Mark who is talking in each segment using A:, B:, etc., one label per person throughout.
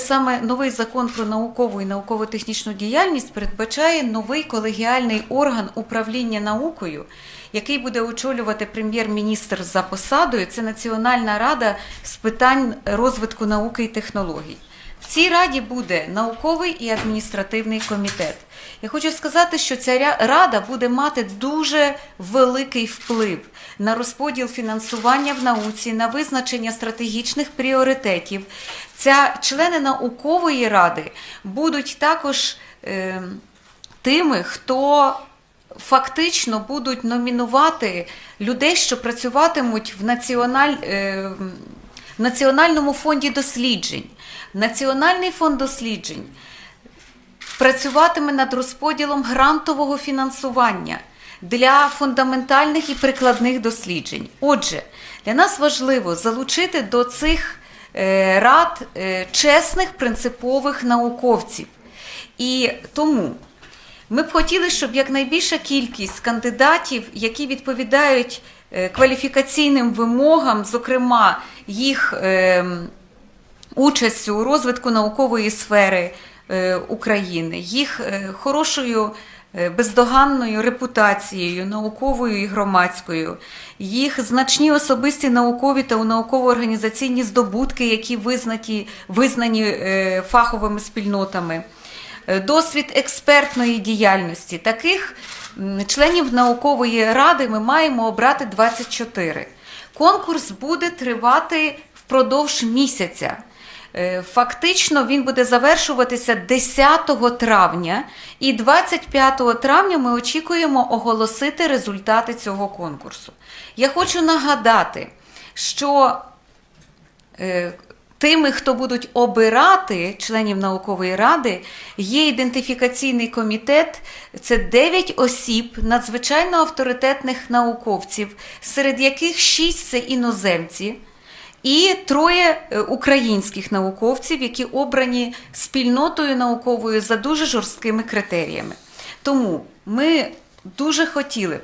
A: саме новий закон про наукову і науково-технічну діяльність передбачає новий колегіальний орган управління наукою, який буде очолювати прем'єр-міністр за посадою. Це Національна рада з питань розвитку науки і технологій. В цій раді буде науковий і адміністративний комітет. Я хочу сказати, що ця рада буде мати дуже великий вплив на розподіл фінансування в науці, на визначення стратегічних пріоритетів. Ця члени наукової ради будуть також е, тими, хто фактично будуть номінувати людей, що працюватимуть в національ, е, в Національному фонді досліджень. Національний фонд досліджень працюватиме над розподілом грантового фінансування для фундаментальних і прикладних досліджень. Отже, для нас важливо залучити до цих е, рад е, чесних принципових науковців. І тому ми б хотіли, щоб якнайбільша кількість кандидатів, які відповідають е, кваліфікаційним вимогам, зокрема їх ем, участю у розвитку наукової сфери е, України, їх е, хорошою бездоганною репутацією, науковою і громадською, їх значні особисті наукові та науково-організаційні здобутки, які визнані, визнані фаховими спільнотами. Е, Досвід експертної діяльності таких членів наукової ради ми маємо обрати 24. Конкурс буде тривати впродовж місяця. Е, Фактично він буде завершуватися 10 травня, і 25 травня ми очікуємо оголосити результати цього конкурсу. Я хочу нагадати, що е, тими, хто будуть обирати членів наукової ради, є ідентифікаційний комітет. Це 9 осіб, надзвичайно авторитетних науковців, серед яких 6 це іноземці. І троє е, українських науковців, які обрані спільнотою науковою за дуже жорсткими критеріями. Тому ми дуже хотіли б,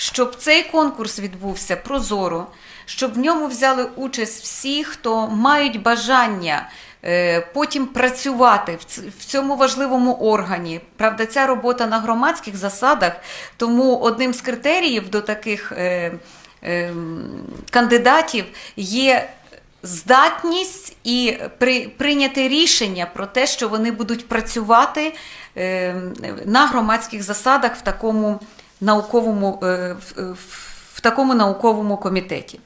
A: щоб цей конкурс відбувся прозоро, щоб в ньому взяли участь всі, хто мають бажання е, потім працювати в цьому важливому органі. Правда, ця робота на громадських засадах, тому одним з критеріїв до таких е, е, кандидатів є здатність і при, прийняти рішення про те, що вони будуть працювати е, на громадських засадах в такому науковому, е, в, в- такому науковому комітеті.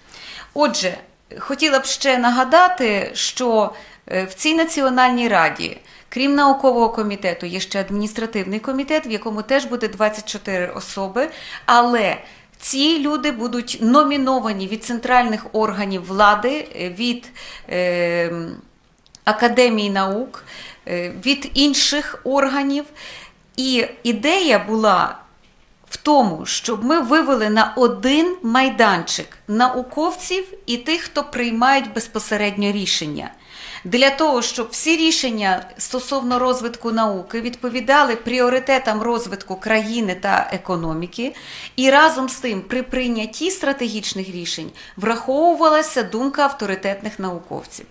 A: Отже, хотіла б ще нагадати, що е, в цій національній раді, крім наукового комітету, є ще адміністративний комітет, в якому теж буде 24 особи, але ці люди будуть номіновані від центральних органів влади, е, від е, Академії наук, е, від інших органів. І ідея була в тому, щоб ми вивели на один майданчик науковців і тих, хто приймають безпосередньо рішення. Для того, щоб всі рішення стосовно розвитку науки відповідали пріоритетам розвитку країни та економіки, і разом з тим при прийнятті стратегічних рішень враховувалася думка авторитетних науковців.